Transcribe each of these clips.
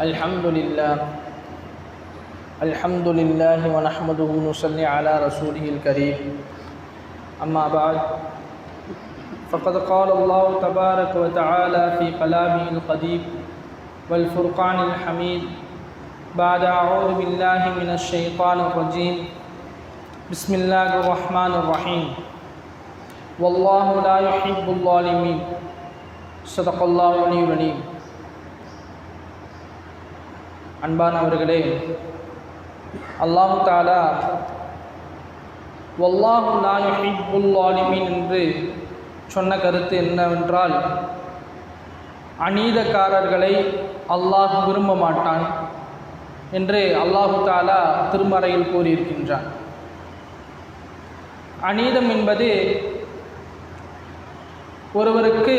الحمد لله. الحمد لله ونحمده ونصلي على رسوله الكريم. أما بعد فقد قال الله تبارك وتعالى في كلامه القديم والفرقان الحميد بعد أعوذ بالله من الشيطان الرجيم. بسم الله الرحمن الرحيم. والله لا يحب الظالمين. صدق الله العلي العليم அன்பானவர்களே அல்லாஹு தாலா வல்லாஹு நாயுல்லாலிமீன் என்று சொன்ன கருத்து என்னவென்றால் அநீதக்காரர்களை அல்லாஹ் விரும்ப மாட்டான் என்று அல்லாஹு தாலா திருமறையில் கூறியிருக்கின்றான். அநீதம் என்பது ஒருவருக்கு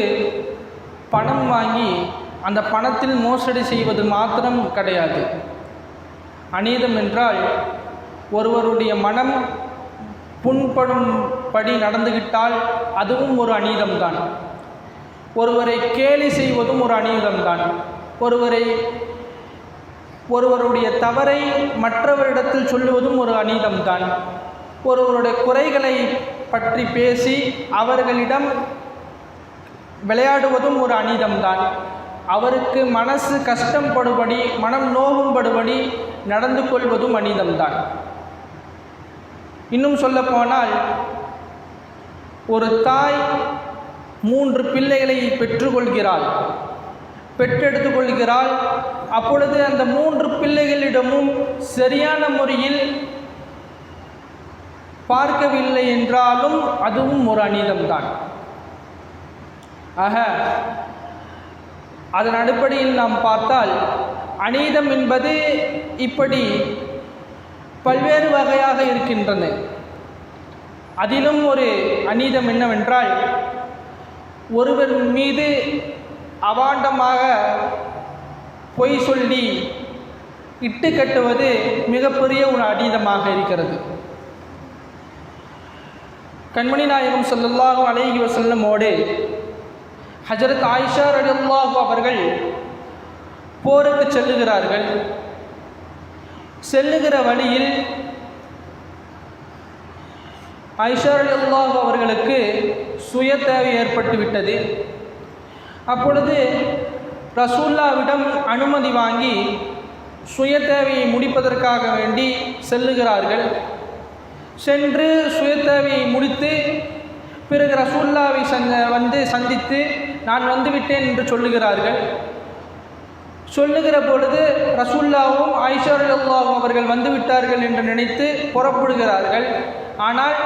பணம் வாங்கி அந்த பணத்தில் மோசடி செய்வது மாத்திரம் கிடையாது. அநீதம் என்றால் ஒருவருடைய மனம் புண்படும்படி நடந்துகிட்டால் அதுவும் ஒரு அநீதம்தான். ஒருவரை கேலி செய்வதும் ஒரு அநீதம்தான். ஒருவரை ஒருவருடைய தவறை மற்றவரிடத்தில் சொல்லுவதும் ஒரு அநீதம்தான். ஒருவருடைய குறைகளை பற்றி பேசி அவர்களிடம் விளையாடுவதும் ஒரு அநீதம்தான். அவருக்கு மனசு கஷ்டப்படுபடி மனம் நோகும்படுபடி நடந்து கொள்வதும் மனிதம்தான். இன்னும் சொல்லப்போனால் ஒரு தாய் மூன்று பிள்ளைகளை பெற்றுக்கொள்கிறாள். பெற்றெடுத்து கொள்கிறாள் அப்பொழுது அந்த மூன்று பிள்ளைகளிடமும் சரியான முறையில் பார்க்கவில்லை என்றாலும் அதுவும் ஒரு அநீதம்தான். ஆக அதன் அடிப்படையில் நாம் பார்த்தால் அநீதம் என்பது இப்படி பல்வேறு வகையாக இருக்கின்றன அதிலும் ஒரு அநீதம் என்னவென்றால் ஒருவர் மீது அவாண்டமாக பொய் சொல்லி இட்டு கட்டுவது மிகப்பெரிய ஒரு அநீதமாக இருக்கிறது. கண்மணி நாயகம் சொல்லல்லாஹு அழகி செல்லமோடு ஹஜரத் ஆயிஷா ரலியல்லாஹு அவர்கள் போருக்கு செல்லுகிறார்கள். செல்லுகிற வழியில் ஐஷா ரலியல்லாஹு அவர்களுக்கு சுய தேவை ஏற்பட்டு விட்டது. அப்பொழுது ரசூல்லாவிடம் அனுமதி வாங்கி சுய தேவையை முடிப்பதற்காக வேண்டி செல்லுகிறார்கள். சென்று சுய தேவையை முடித்து பிறகு ரசூல்லாவை சந்த வந்து சந்தித்து நான் வந்துவிட்டேன் என்று சொல்லுகிறார்கள். சொல்லுகிற பொழுது ரசூல்லாவும் ஐஷாருல்லாவும் அவர்கள் வந்துவிட்டார்கள் என்று நினைத்து புறப்படுகிறார்கள். ஆனால்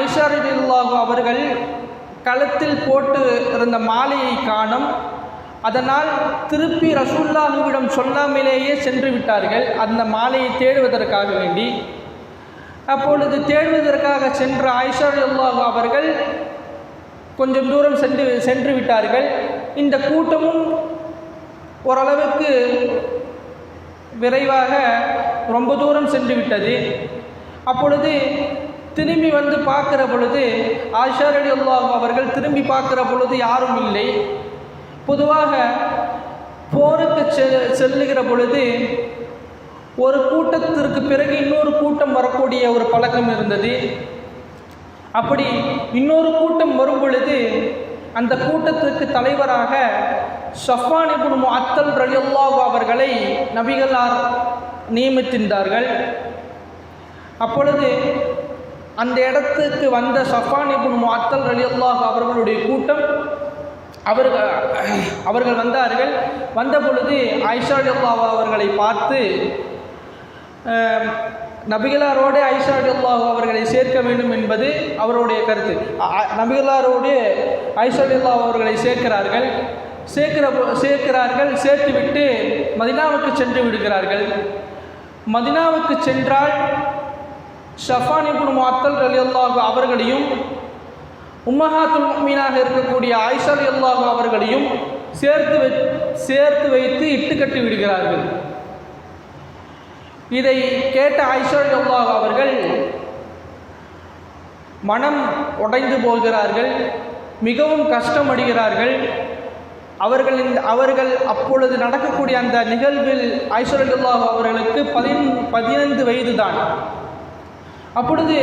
ஐஷாருல்லாஹு அவர்கள் களத்தில் போட்டு இருந்த மாலையை காணும். அதனால் திருப்பி ரசூல்லாஹுவிடம் சொல்லாமலேயே சென்று விட்டார்கள். அந்த மாலையை தேடுவதற்காக வேண்டி. அப்பொழுது தேடுவதற்காக சென்ற ஆயிஷா அவர்கள் கொஞ்சம் தூரம் சென்று சென்று விட்டார்கள். இந்த கூட்டமும் ஓரளவுக்கு விரைவாக ரொம்ப தூரம் சென்று விட்டது. அப்பொழுது திரும்பி வந்து பார்க்குற பொழுது ஆஷார் அலி அல்லாஹ் அவர்கள் திரும்பி பார்க்குற பொழுது யாரும் இல்லை. பொதுவாக போருக்கு செ செல்லுகிற பொழுது ஒரு கூட்டத்திற்கு பிறகு இன்னொரு கூட்டம் வரக்கூடிய ஒரு பழக்கம் இருந்தது. அப்படி இன்னொரு கூட்டம் வரும் பொழுது அந்த கூட்டத்திற்கு தலைவராக ஷஃபான் இபுன் அத்தல் ரலியல்லாஹு அவர்களை நபிகளார் நியமித்திருந்தார்கள். அப்பொழுது அந்த இடத்துக்கு வந்த ஷஃபான் இபுன் அத்தல் ரலியல்லாஹு அவர்களுடைய கூட்டம் அவர்கள் அவர்கள் வந்தார்கள். வந்த பொழுது ஐஷா அவர்களை பார்த்து நபிகளாரோடு ஐஷா அல்லாஹ் அவர்களை சேர்க்க வேண்டும் என்பது அவருடைய கருத்து. நபிகளாரோடு ஐஷா அல்லாஹ் அவர்களை சேர்க்கிறார்கள். சேர்க்கிற சேர்க்கிறார்கள் சேர்த்துவிட்டு மதினாவுக்கு சென்று விடுகிறார்கள். மதினாவுக்கு சென்றால் ஷஃபானி இபுன் மாத்தல் அலி அல்லாஹ் அவர்களையும் உம்மஹாத்துல் மீனாக இருக்கக்கூடிய ஐஷா அலி அல்லாஹ் அவர்களையும் சேர்த்து வை சேர்த்து வைத்து இட்டு கட்டி விடுகிறார்கள். இதை கேட்ட ஆயிஷா அல்லாஹ் அவர்கள் மனம் உடைந்து போகிறார்கள் மிகவும் கஷ்டமடைகிறார்கள். அவர்களின் அவர்கள் அப்பொழுது நடக்கக்கூடிய அந்த நிகழ்வில் ஐஸ்வர்யல்லாஹ் அவர்களுக்கு பதின் பதினைந்து வயது தான் அப்பொழுது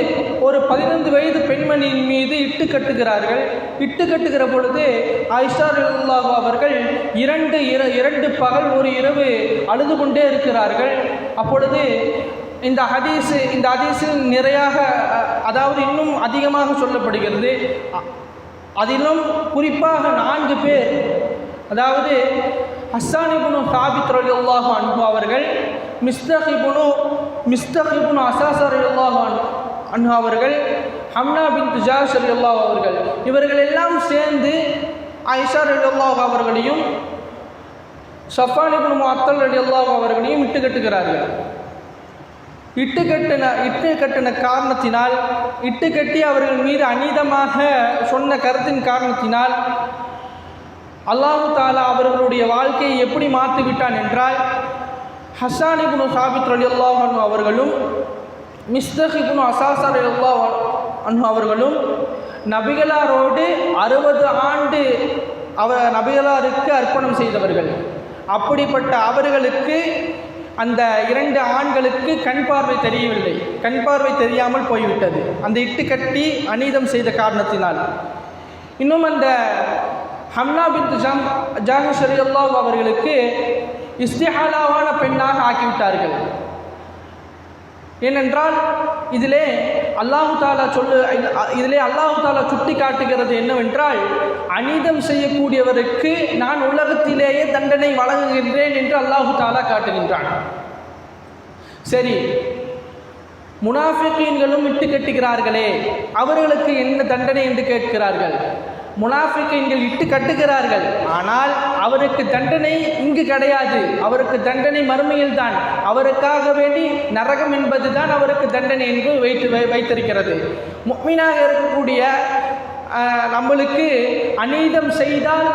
ஒரு பதினைந்து வயது பெண்மணியின் மீது இட்டு கட்டுகிறார்கள். இட்டு கட்டுகிற பொழுது ஐஷாருல்லா அவர்கள் இரண்டு இர இரண்டு பகல் ஒரு இரவு அழுது கொண்டே இருக்கிறார்கள். அப்பொழுது இந்த ஹதீஸ் இந்த ஹதீஸில் நிறையாக அதாவது இன்னும் அதிகமாக சொல்லப்படுகிறது. அதிலும் குறிப்பாக நான்கு பேர் அதாவது ஹஸ்ஸானிபுனு சாபித் ரலியல்லாஹு அன்பு அவர்கள் மிஸ்தஹிபுனு மிஸ்தஹிபுனு அசாசர் ரலியல்லாஹு அன்ஹு அவர்கள் ஹம்னா பின் துஜாஸ் ரலியல்லாஹு அவர்கள். இவர்கள் எல்லாம் சேர்ந்து ஐஷா ரலியல்லாஹு அவர்களையும் சஃபானிபுன் முத்தல் அலி அல்லாஹ் அவர்களையும் இட்டு கட்டுகிறார்கள். இட்டு கட்டின இட்டு கட்டின காரணத்தினால் இட்டு கட்டி அவர்கள் மீது அநீதமாக சொன்ன கருத்தின் காரணத்தினால் அல்லாஹு தாலா அவர்களுடைய வாழ்க்கையை எப்படி மாற்றிவிட்டான் என்றால் ஹசான் இப்னு சாபித் அலி அல்லாஹன் அவர்களும் மிஸ்தக் இப்னு அசாசர் ரலியல்லாஹு அன்ஹு அவர்களும் நபிகளாரோடு அறுபது ஆண்டு அவ நபிகளாருக்கு அர்ப்பணம் செய்தவர்கள். அப்படிப்பட்ட அவர்களுக்கு அந்த இரண்டு ஆண்களுக்கு கண் பார்வை தெரியவில்லை. கண் பார்வை தெரியாமல் போய்விட்டது. அந்த இட்டு கட்டி அநீதம் செய்த காரணத்தினால். இன்னும் அந்த ஹம்னா பின் ஜம் ஜாஹர் அல்லாஹ் அவர்களுக்கு இஸ்திஹாலாவான பெண்ணாக ஆக்கிவிட்டார்கள். ஏனென்றால் இதிலே அல்லாஹு தாலா சொல்லு இதிலே அல்லாஹு தாலா சுட்டி காட்டுகிறது என்னவென்றால் அநீதம் செய்யக்கூடியவருக்கு நான் உலகத்திலேயே தண்டனை வழங்குகின்றேன் என்று அல்லாஹு தாலா காட்டுகின்றான். சரி முனாஃபிகீன்களும் இட்டு கட்டுகிறார்களே அவர்களுக்கு என்ன தண்டனை என்று கேட்கிறார்கள்? முனாஃபிகீன்கள் இட்டு கட்டுகிறார்கள். ஆனால் அவருக்கு தண்டனை இங்கு கிடையாது. அவருக்கு தண்டனை மறுமையில் தான். அவருக்காக வேண்டி நரகம் என்பது தான் அவருக்கு தண்டனை என்று வைத்து வை- வைத்திருக்கிறது. முக்மீனாக இருக்கக்கூடிய நம்மளுக்கு அநீதம் செய்தால்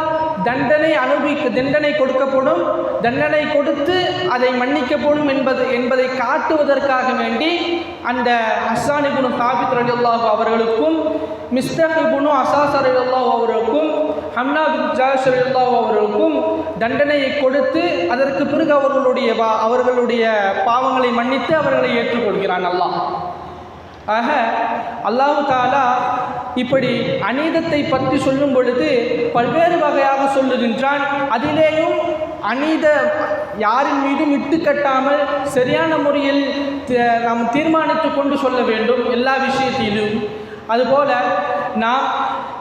தண்டனை அனுபவிக்க தண்டனை கொடுக்கப்படும் தண்டனை கொடுத்து அதை மன்னிக்கப்படும் என்பது என்பதை காட்டுவதற்காக வேண்டி அந்த ஹஸ்ஸான் இப்னு சாபித் ரலியல்லாஹு அவர்களுக்கும் மிஸ்டர் இப்னு அசாஸ் ரலியல்லாஹு அவர்களுக்கும் ஹம்னா பின் ஜாஷ் அவர்களுக்கும் தண்டனையை கொடுத்து அதற்கு பிறகு அவர்களுடைய அவர்களுடைய பாவங்களை மன்னித்து அவர்களை ஏற்றுக்கொள்கிறான் அல்லாஹ். ஆக அல்லாஹு தாலா இப்படி அநீதத்தை பற்றி சொல்லும் பொழுது பல்வேறு வகையாக சொல்லுகின்றான். அதிலேயும் அநீத யாரின் மீதும் இட்டு கட்டாமல் சரியான முறையில் நாம் தீர்மானித்து கொண்டு சொல்ல வேண்டும். எல்லா விஷயத்திலும் அதுபோல நாம்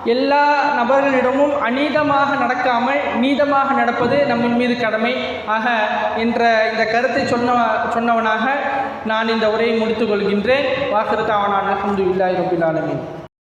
எல்லா நபர்களிடமும் அநீதமாக நடக்காமல் நீதமாக நடப்பது நம்மின் மீது கடமை. ஆக என்ற இந்த கருத்தை சொன்ன சொன்னவனாக நான் இந்த உரையை முடித்துக் கொள்கின்றேன். வாக்கிருத்தாவனான் அலமது இல்லாஹி ரபில்